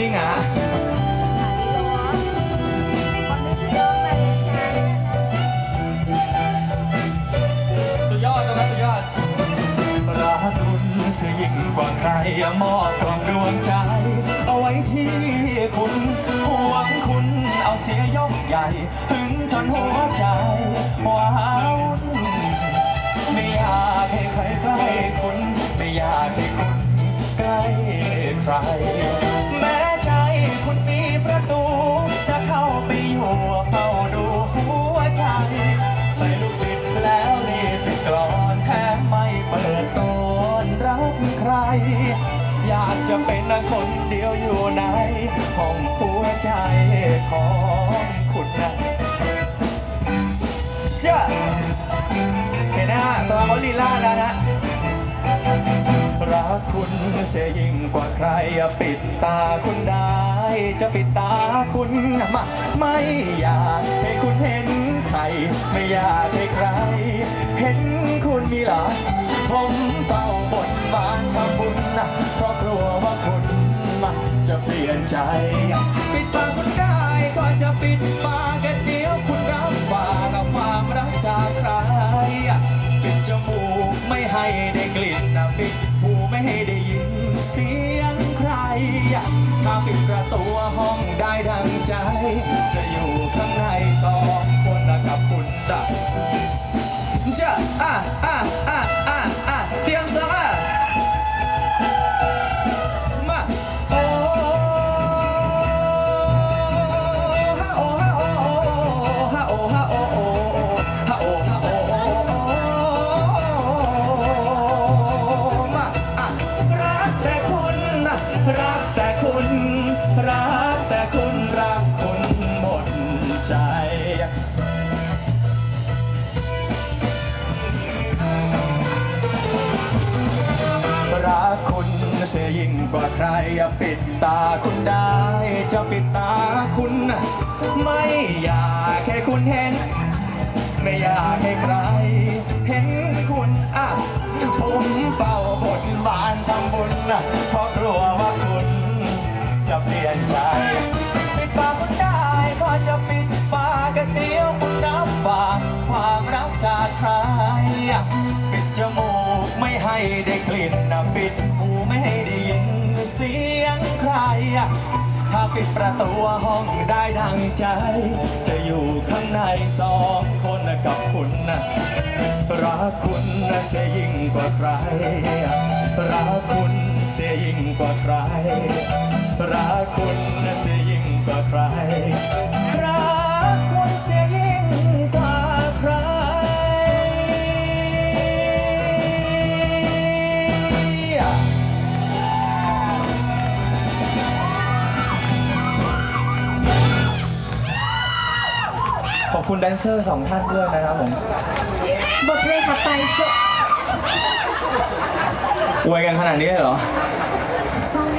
นิ่งอะสุดยอดนะสุดยอดรักคุณเสียยิ่งกว่าใครมอบกล่องดวงใจ เอาไว้ที่คุณหวังคุณเอาเสียยกใหญ่ถึงจนหัวใจว้าวุ่นไม่อยากให้ใครใกล้คุณ ไม่อยากให้คุณใกล้ใคร ใส่ลูกบิดแล้วรีบปิดกรอนแทบไม่เปิดตอนรับใคร อยากจะเป็นคนเดียวอยู่ในห้องหัวใจของคุณนะเจ้าเห็นนะฮะตัวเขาลีลาแล้วนะรักคุณเสียยิ่งกว่าใครปิดตาคุณได้ จะปิดตาคุณมาไม่อยากให้คุณเห็นใคร ไม่อยากให้ใคร เห็นคุณมีหรอผมเฝ้าบนบานทำบุญนะเพราะกลัวว่าคุณจะเปลี่ยนใจ ปิดปากคุณได้ก็จะปิดปากกันเดียวคุณรับฝากกับความรักจากใครปิดจมูกไม่ให้ได้กลิ่นนะปิดหูไม่ให้ได้ยินเสียง รถ้าปิดประตูห้องได้ดังใจ จะอยู่ข้างในสองคนนะกับคุณนะจะอะอะอะ รักแต่คุณ รักแต่คุณรักคุณหมดใจ รักคุณเสียยิ่งกว่าใครปิดตาคุณได้ จะปิดตาคุณ ไม่อยากให้คุณเห็น ไม่อยากให้ใคร เห็นคุณอะผมเฝ้าบนบานทำบุญเพราะกลัว กลิ่นนะปิดหูไม่ให้ได้ยินเสียงใคร ถ้าปิดประตูห้องได้ดังใจ จะอยู่ข้างในสองคนกับคุณนะรักคุณนะเสียยิ่งกว่าใคร รักคุณเสียยิ่งกว่าใคร รักคุณนะเสีย อบคุณแดนเซอร์สองท่านด้วยนะครับผมบทเพลงถัดไปจบอวยกันขนาดนี้เลยเหรอ